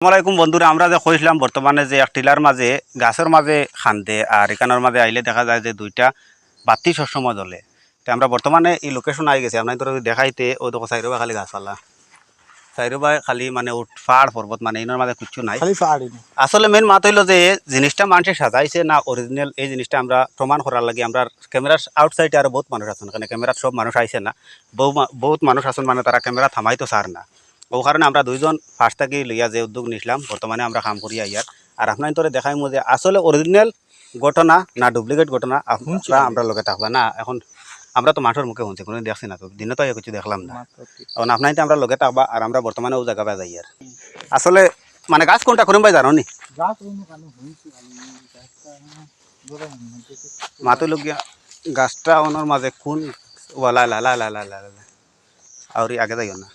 আসসালামাইকুম বন্ধুরা আমরা যে কইছিলাম বর্তমানে যে এক টিলার মাঝে গাছের মাঝে খান্দে আর এখানের মাঝে আইলে দেখা যায় যে দুইটা বাতি সবসময় জ্বলে। তো আমরা বর্তমানে এই লোকেশন আই গেছি আপনার ধরো দেখাইতে ওই দেখো সাইরবা খালি গাছপালা। সাইরবা খালি মানে উঠ পাহাড় পর্বত মানে এনার মাঝে কিচ্ছু নাই। আসলে মেন মাত হইল যে জিনিসটা মানুষে সাজাইছে না অরিজিনাল এই জিনিসটা আমরা প্রমাণ করার লাগে আমরা ক্যামেরার আউটসাইডে আরও বহুত মানুষ আছেন এখানে ক্যামেরার সব মানুষ আইছে না। বহু বহুত মানুষ আছেন মানে তারা ক্যামেরা থামাইতো সার না। ও কারণে আমরা দুইজন ফার্স্ট থেকে লইয়া যে উদ্যোগ নিছিলাম বর্তমানে আমরা কাম করি আইয়ার আর আপনার তোরে দেখাইমু যে আসলে অরিজিনাল ঘটনা না ডুপ্লিকেট ঘটনা আপনারা আমরা লগে থাকবা। না এখন আমরা তো মানুষের মুখে শুনছি কোনো দেখছি না তো। দিনে তো কিছু দেখলাম না। এখন আপনার আমরা লগে থাকবা আর আমরা বর্তমানে ও জায়গা যাই আর আসলে মানে গাছ কোনটা করিম ভাই জানো নি মাতো লগিয়া গাছটা ওনার মাঝে কোন ওলা লা লা লা লা লা লা আউরি আগে যাইও না।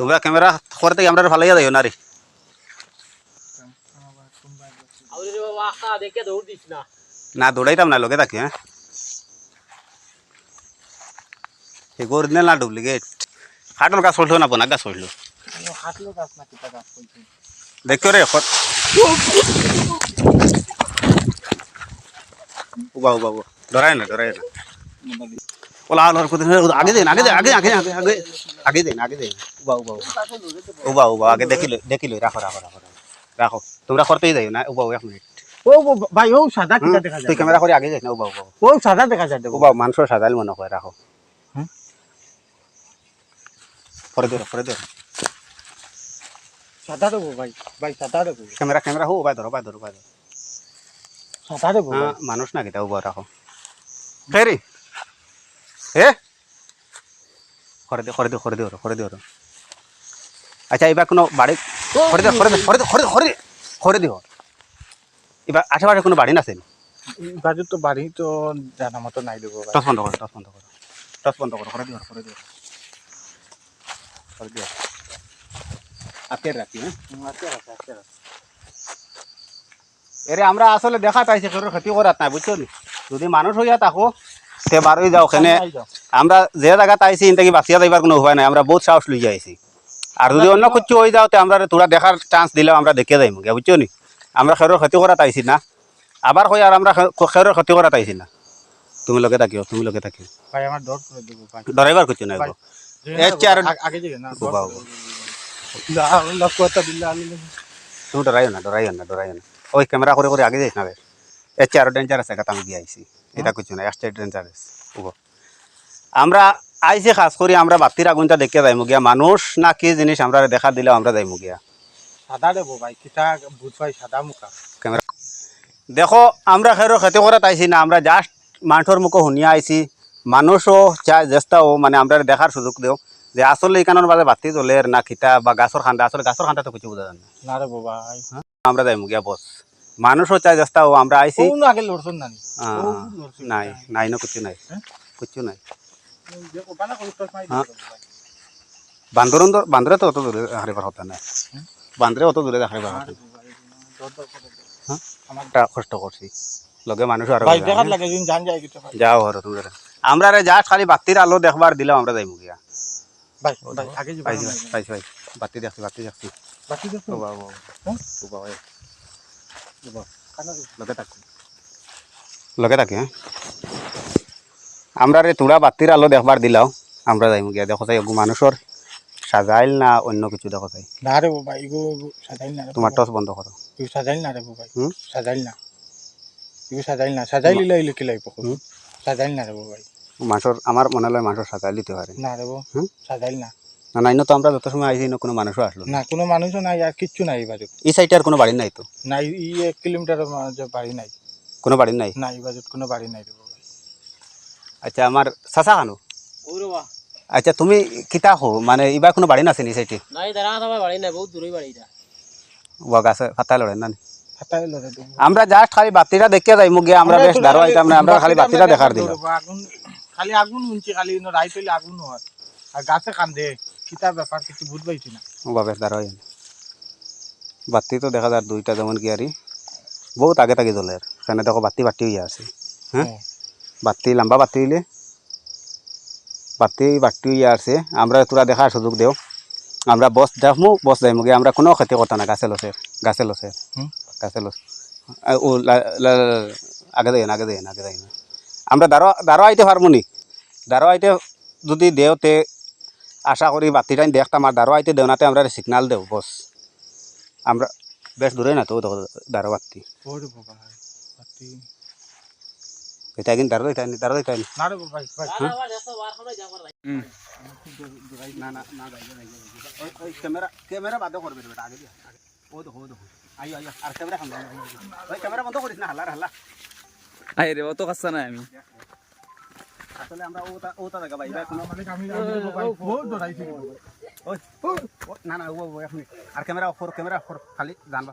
তোমরা ক্যামেরা করতে আমরা ভালো যাইও না রে আউরে রে বাবা আখা দেখে দৌড় দিস না না দৌড়াইতাম না লগে থাকি হ্যাঁ এগো অরিজিনাল না ডুপ্লিকেট খাটল গাছ পড়ল না বোনা গাছ পড়ল হাতলো গাছ না কিতা গাছ কইছে দেখছ রে খত উবা উবা উবা ডরাই না ডরাই না ওলা ওলা কোথায় আগে দেন আগে আগে আগে আগে আগে আগে দেন আগে দেন। উবা উবা উবা। উবা উবা আগে দেখিল দেখিল রাখো রাখো রাখো রাখো। তোমরা করতেই যাই না? উবা এক মিনিট। ও ও, ভাই ও সাদা কিতা দেখা তুই যায় ক্যামেরা করে আগে যাই না? উবা উবা ও সাদা দেখা যায় দেখো উবা মানুষের সাজাইল মনে করে রাখো হুম? করে দিও করে সাদা দেবো ভাই ভাই সাদা দেবো। ক্যামেরা ক্যামেরা হো উবাই ধরো উবাই ধরো উবাই ধরো সাদা দেবো মানুষ না কিটা উবা রাখো করে করে করে করে আচ্ছা এবার কোনো বাড়ি করে দিও করে দিও করে দিও করে করে দিও করে দিও এবার আশেপাশে কোনো বাড়ি না আছে বাজু তো বাড়ি তো জানা মতো নাই দেবো টস বন্ধ করো টস বন্ধ করো। টস বন্ধ করো করে দিও করে দিও করে দিও আজকে রাখি হ্যাঁ? এরে আমরা আসলে দেখা পাইছি কারোর ক্ষতি করাত নাই বুঝছ যদি মানুষ হইয়া থাকো সে বারোই যাও ওখানে আমরা যে জায়গাতে আইছি ইনটাকে বাঁচিয়া যাইবার কোনো উপায় নাই আমরা বহুত সাহস লই আইছি। আর যদি অন্য কিছু হয়ে যাও তে আমরা তোরা দেখার চান্স দিলেও আমরা দেখে যাইম গিয়া বুঝছ নি? আমরা খেরোর ক্ষতি করাত আইছি না। আবার কই আর আমরা খেরোর ক্ষতি করাত আইছি না। তুমি লগে থাকিও তুমি লগে থাকিও ভাই আমার ডর করে দেবো ভাই। ডরাইবার কিছু নাই গো। কথা তুমি ডরাইও না ডরাইও না ডরাইও না। ওই ক্যামেরা করে করে আগে যাইস না এর চেয়ে আরও ডেঞ্জারাস একটা আমি দিয়ে আইছি। এটা কিছু না এক্সট্রা ডেঞ্জারাস আমরা আইছি খাস করি আমরা বাতির আগুনটা দেখে যাইমু গিয়া মানুষ না কি জিনিস আমরা দেখা দিলেও আমরা যাইমু গিয়া সাদা দেবো ভাই কিতা বুঝ ভাই সাদা মুখা। ক্যামেরা দেখো আমরা খেরো খেতে করে আইছি না আমরা জাস্ট মানুষের মুখে শুনিয়া আইছি। মানুষও চাই চেষ্টাও মানে আমরা দেখার সুযোগ দেও। যে আসলে এখানোর বাজে বাতি জ্বলের না খিতা বা গাছর খান্দা আসলে গাছর খান্দা তো কিছু বোঝা যায় না। রে ভাই আমরা যাইমু গিয়া বস মানুষও চাই চেষ্টাও আমরা আইছি। কোন আগে লড়ছন ও, লড়ছন নাই নাই না কিছু নাই। হ্যাঁ? কিছু নাই। যে হ্যাঁ। বান্দর বান্দরে তো অত দূরে হারিবার হতা নাই। হুম? বান্দরে অত দূরে হারিবার হতা হ্যাঁ? একটা কষ্ট করছি। লগে মানুষ আর ভাই দেখাত লাগে দিন জান যায় কিছু যাও হর তোমরা আমরা রে জাস্ট খালি বাতির আলো দেখবার দিলাম আমরা যাইমু গিয়া। ভাই ভাই আগে পাইছি পাইছি পাইছি। বাতি দেখছি বাতি দেখছি। বাকি দেখো ও বাবা হ্যাঁ? ও বাবা কানা লগে থাকি হ্যাঁ আমরা রে তুড়া বাতির আলো দেখবার দিলাও আমরা যাইমু গিয়া দেখো চাই মানুষের সাজাইল না অন্য কিছু দেখো চাই না রে ভাই ইগো সাজাইল না তোমার টস বন্ধ করো ইগো সাজাইল না রে হুম? সাজাইল না ইগো সাজাইল না সাজাইল লিলে লিখে লাইব? সাজাইল না রে ভাই মানুষের আমার মনে হয় মানুষের সাজাইল দিতে পারে না রে হুম? সাজাইল না না নাই তো আমরা যত সময় আইসি না কোনো মানুষও আসলো না। না কোনো মানুষও নাই আর কিচ্ছু নাই বাজু এই সাইডে আর কোনো বাড়ি নাই তো? নাই ই এক কিলোমিটার বাড়ি নাই। কোনো বাড়ি নাই? না এই কোনো বাড়ি নাই আচ্ছা আমার চাচা খানো আচ্ছা তুমি কিতা হো? মানে এবার কোনো বাড়ি নাছে নি সাইডে নাই দাঁড়া তোমার বাড়ি নাই বহুত দূরে বাড়ি এটা। গাছে ফাতা লড়ে না নি? ফাটাই লরে দেব আমরা জাস্ট খালি বাতিটা দেখে যাই মুগে আমরা বেশ দাঁড়ো আইতাম না আমরা খালি বাতিটা দেখার দিলাম আগুন খালি আগুন শুনছি খালি রাইত আগুন হয়। আর গাছে কান্দে। কিতা ব্যাপার কিছু বুঝ পাইছি না। বেশ দাঁড়ো আইন বাতি তো দেখা যায় দুইটা যেমন কি আরি বহুত আগে তাকে জ্বলে সেখানে দেখো বাতি বাতি হইয়া আছে। হ্যাঁ? বাতি লম্বা বাতি হইলে। বাতি বাতি হইয়া আছে। আমরা তোরা দেখার সুযোগ দেও। আমরা বস দেখমু বস যাইমু গিয়ে আমরা কোনো ক্ষতি করতাম না গাছে লসে গাছে লসে গাছে লস ও লা- লা- লা- আগে আগে দেন আগে দেন আমরা দারো দারো আইতে পারব নি। দারো আইতে যদি দেওতে আশা করি বাতি টাইম দেখতাম আর দারো আইতে দেওনাতে আমরা সিগনাল দেও বস আমরা বেশ দূরে না তো দেখো দারো বাতি। এটা কিন্তু দেখো বার করে যাবার ভাই না না। না ওই ওই ক্যামেরা ক্যামেরা বাদ করবে বেটা আগে ও দেখো দেখো আইও আইও আর ক্যামেরা ক্যামেরা বন্ধ করিস না হাল্লা হাল্লা। আরে রে অত কাছে না আমি। আসলে আমরা ভাই কোনো মানে আমি না না ও ও, এখন আর ক্যামেরা অফ ক্যামেরা অফ খালি জানবা